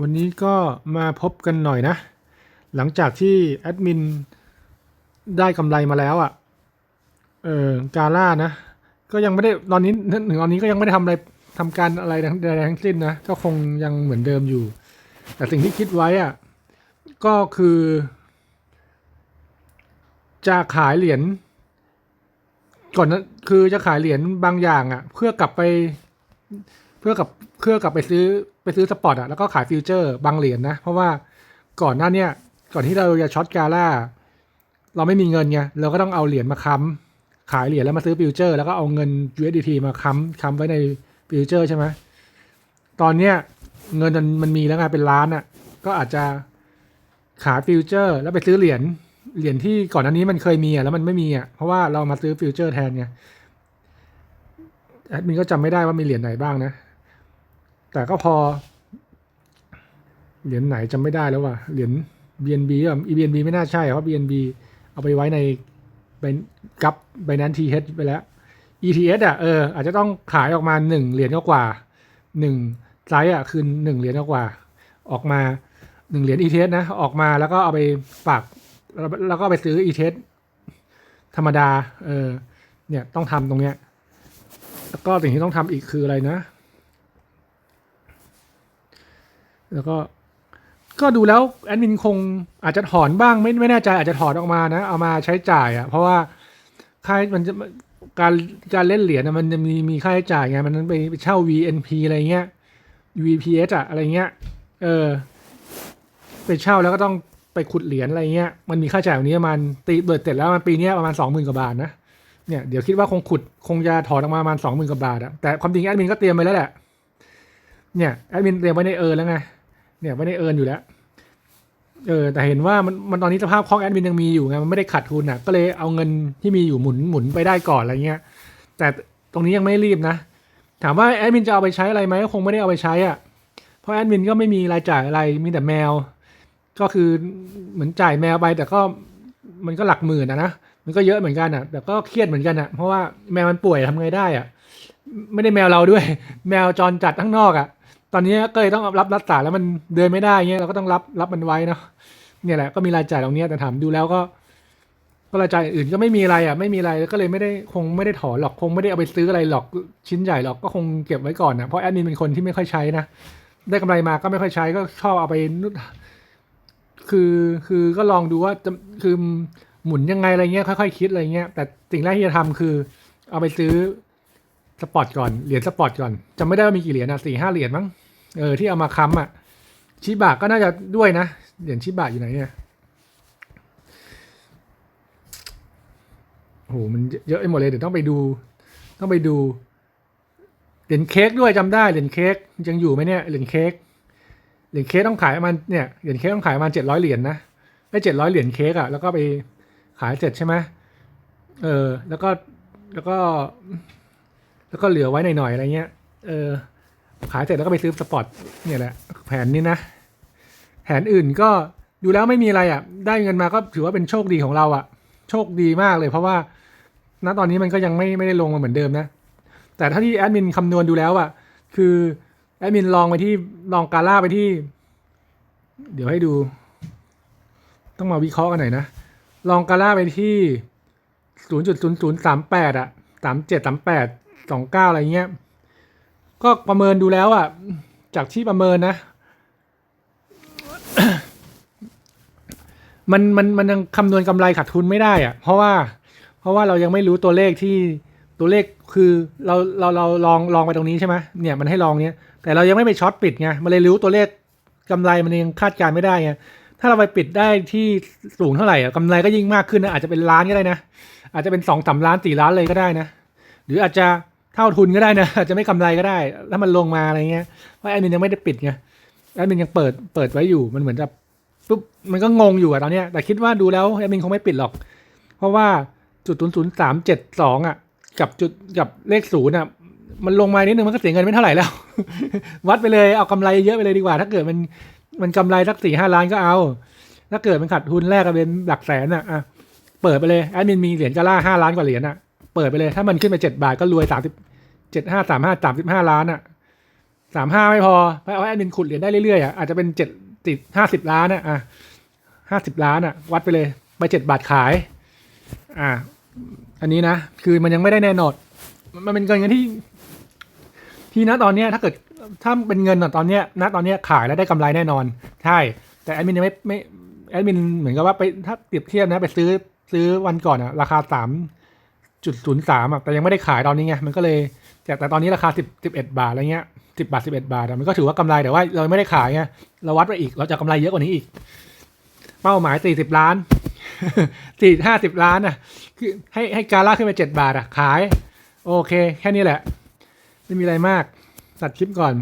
วันนี้ก็มาพบกันหน่อยนะ หลังจากที่แอดมินได้กำไรมาแล้วอะ่ะ เออกาล่านะ ก็ยังไม่ได้ตอนนี้ถึงตอนนี้ก็ยังไม่ได้ทำอะไรทำการอะไรทั้งใดทั้งสิ้นนะ ก็คงยังเหมือนเดิมอยู่ แต่สิ่งที่คิดไว้อะ่ะ ก็คือ จะขายเหรียญก่อนนะคือจะขายเหรียญบางอย่างอะ่ะ เพื่อกลับไป พื่อกับเพื่อกับไปซื้อไปซื้อสปอร์ตอะแล้วก็ขายฟิวเจอร์บางเหรียญนะ เพราะว่าก่อนหน้าเนี้ยก่อนที่เราจะช็อตกาล่าเราไม่มีเงินไงเราก็ต้องเอาเหรียญมาค้ำขายเหรียญแล้วมาซื้อฟิวเจอร์ แล้วก็เอาเงิน USDT มาค้ำค้ำไว้ในฟิวเจอร์ใช่ไหมตอนเนี้ยเงินมันมันมีแล้วไงเป็นล้านอะ ก็อาจจะขายฟิวเจอร์ แล้วไปซื้อเหรียญเหรียญที่ก่อนหน้านี้มันเคยมีอะแล้วมันไม่มีอะเพราะว่าเรามาซื้อฟิวเจอร์แทนไงแอดมินก็จำไม่ได้ว่ามีเหรียญไหนบ้างนะ แต่ก็พอ เหรียญไหนจำไม่ได้แล้วว่ะเหรียญ BNB อะ BNB ไม่น่าใช่เพราะ BNB เอาไปไว้ในเป็นกับไบนั้นทีเฮดไปแล้ว ETS อะเอออาจจะต้องขายออกมาหนึ่งเหรียญกว่าหนึ่งไซส์อะคือหนึ่งเหรียญกว่า ออกมาหนึ่งเหรียญ ETS นะ ออกมาแล้วก็เอาไปฝากแล้วแล้วก็ไปซื้อ ETS ธรรมดา เออ เนี่ยต้องทำตรงเนี้ย แล้วก็สิ่งที่ต้องทำอีกคืออะไรนะ แล้วก็ก็ดูแล้วแอดมินคงอาจจะถอนบ้างไม่ไม่แน่ใจอาจจะถอนออกมานะ เอามาใช้จ่ายอะ่ะ เพราะว่าค่ามันจะการการเล่นเหรียญมันจะมีมีค่าใช้จ่ายไงมันไปไปเช่า VNP อะไรเงี้ย VPS อะอะไรเงี้ยเออไปเช่าแล้วก็ต้องไปขุดเหรียญอะไรเงี้ยมันมีค่าใช้จ่ายอย่างนี้ประมาณตีเบิดเสร็จแล้วมันปีนี้ประมาณสองหมื่นกว่าบาทนะเนี่ยเดี๋ยวคิดว่าคงขุดคงจะถอนออกมาประมาณสองหมื่นกว่าบาทอะแต่ความจริงแอดมินก็เตรียมไปแล้วแหละเนี่ยแอดมินเตรียมไว้ในเอิร์นแล้วไง เนี่ยไว้ในเอินอยู่แล้ว เออ แต่เห็นว่ามันมันตอนนี้สภาพคล่องแอดมินยังมีอยู่ไงมันไม่ได้ขาดทุนอะ ก็เลยเอาเงินที่มีอยู่หมุนหมุนไปได้ก่อนอะไรเงี้ย แต่ตรงนี้ยังไม่รีบนะ ถามว่าแอดมินจะเอาไปใช้อะไรไหมก็คงไม่ได้เอาไปใช้อะ เพราะแอดมินก็ไม่มีรายจ่ายอะไรมีแต่แมว ก็คือเหมือนจ่ายแมวไป แต่ก็มันก็หลักหมื่นอะนะมันก็เยอะเหมือนกันอะ แต่ก็เครียดเหมือนกันอะ เพราะว่าแมวมันป่วยทำไงได้อะ ไม่ได้แมวเราด้วย แมวจรจัดข้างนอกอะ ตอนนี้ก็เลยต้องรับรักษาแล้วมันเดินไม่ได้เงี้ยเราก็ต้องรับรับมันไว้เนาะเนี่ยแหละก็มีรายจ่ายตรงนี้แต่ถามดูแล้วก็ก็รายจ่ายอื่นก็ไม่มีอะไรอะไม่มีอะไรก็เลยไม่ได้คงไม่ได้ถอนหรอกคงไม่ได้เอาไปซื้ออะไรหรอกชิ้นใหญ่หรอกก็คงเก็บไว้ก่อนนะเพราะแอดมินเป็นคนที่ไม่ค่อยใช้นะได้กำไรมาก็ไม่ค่อยใช้ก็ชอบเอาไปนุคือคือก็ลองดูว่าจะคือหมุนยังไงอะไรเงี้ยค่อยๆคิดอะไรเงี้ยแต่สิ่งแรกที่จะทำคือ เอาไปซื้อสปอร์ตก่อนเหรียญสปอร์ตก่อนจำไม่ได้ว่ามีกี่เหรียญนะสี่ห้าเหรียญมั้ง เออที่เอามาค้ำอะชิบะก็น่าจะด้วยนะเหรียญชิบะอยู่ไหนเนี่ยโหมันเยอะไปหมดเลยเดี๋ยวต้องไปดู ต้องไปดูเหรียญเค้กด้วยจำได้เหรียญเค้กยังอยู่ไหมเนี่ยเหรียญเค้กเหรียญเค้กต้องขายมาณเนี่ยเหรียญเค้กต้องขายประมาณเจ็ดร้อยเหรียญนะได้เจ็ดร้อยเหรียญเค้กอะแล้วก็ไปขายเสร็จใช่ไหมเออ แล้วก็แล้วก็ แล้วก็เหลือไว้หน่อยๆอะไรเงี้ย เออ ขายเสร็จแล้วก็ไปซื้อสปอร์ตเนี่ยแหละแผนนี้นะ แผนอื่นก็ดูแล้วไม่มีอะไรอะ ได้เงินมาก็ถือว่าเป็นโชคดีของเราอะ โชคดีมากเลย เพราะว่าณตอนนี้มันก็ยังไม่ไม่ได้ลงมาเหมือนเดิมนะ แต่ถ้าที่แอดมินคำนวณดูแล้วอะ คือแอดมินลองไปที่ลองกาล่าไปที่ เดี๋ยวให้ดู ต้องมาวิเคราะห์กันหน่อยนะ ลองกาล่าไปที่ศูนย์จุดศูนย์ศูนย์สามแปดอะสามเจ็ดสามแปดสองเก้าอะไรเงี้ย ก็ประเมินดูแล้วอะ จากที่ประเมินนะ มันมันมันยังคำนวณกำไรขาดทุนไม่ได้อะ เพราะว่า เพราะว่าเรายังไม่รู้ตัวเลขที่ตัวเลขคือเราเราเราลองลองไปตรงนี้ใช่ไหมเนี่ยมันให้ลองเนี้ยแต่เรายังไม่ไปช็อตปิดไงมันเลยรู้ตัวเลขกำไรมันยังคาดการณ์ไม่ได้ไงถ้าเราไปปิดได้ที่สูงเท่าไหร่อะกำไรก็ยิ่งมากขึ้นนะอาจจะเป็นล้านก็ได้นะอาจจะเป็นสองสามล้านสี่ล้านเลยก็ได้นะ หรืออาจจะ เท่าทุนก็ได้นะอาจจะไม่กำไรก็ได้ ถ้ามันลงมาอะไรเงี้ยเพราะแอดมินยังไม่ได้ปิดไงแอดมินยังเปิดเปิดไว้อยู่มันเหมือนจะปุ๊บมันก็งงอยู่อะตอนเนี้ยแต่คิดว่าดูแล้วแอดมินคงไม่ปิดหรอก เพราะว่าจุดศูนย์ศูนย์สามเจ็ดสองอะกับจุดกับเลขศูนย์อะมันลงมานิดนึงมันก็เสียเงินไม่เท่าไหร่แล้ว วัดไปเลยเอากำไรเยอะไปเลยดีกว่า ถ้าเกิดมันมันกำไรสักสี่ห้าล้านก็เอา ถ้าเกิดมันขาดทุนแรกก็เป็นหลักแสนอะอะเปิดไปเลยแอดมินมีเหรียญกาล่าห้าล้านกว่าเหรียญอะเปิดไปเลยถ้ามันขึ้นไปเจ็ดบาทก็รวยสามสิบ เจ็ดห้าสามห้าสามสิบห้าล้านอะสามห้าไม่พอไปเอาแอดมินขุดเหรียญได้เรื่อยๆอะอาจจะเป็นเจ็ดติดห้าสิบล้านอะอะห้าสิบล้านอะ วัดไปเลยไปเจ็ดบาทขาย อะอันนี้นะคือมันยังไม่ได้แน่นอนมันเป็นเงินที่ ที่ณตอนเนี้ยถ้าเกิดถ้าเป็นเงินอตอนเนี้ยณตอนเนี้ยขายแล้วได้กำไรแน่นอน ใช่ แต่แอดมินยังไม่ไม่แอดมินเหมือนกับว่าไปถ้าเปรียบเทียบนะไปซื้อซื้อวันก่อนอะราคาสามจุดศูนย์สามอะแต่ยังไม่ได้ขายตอนนี้ไงมันก็เลย แต่แต่ตอนนี้ราคาสิบสิบเอ็ดบาทอะไรเงี้ยสิบาทสิบเอ็ดบาทอะมันก็ถือว่ากำไรแต่ว่าเราไม่ได้ขายไงเราวัดไปอีกเราจะกำไรเยอะกว่านี้อีก เป้าหมายสี่สิบล้านสี่ห้าสิบล้านนะคือให้ให้การล่าขึ้นไปเจ็ดบาทอะขาย โอเค แค่นี้แหละ ไม่มีอะไรมากตัดคลิปก่อน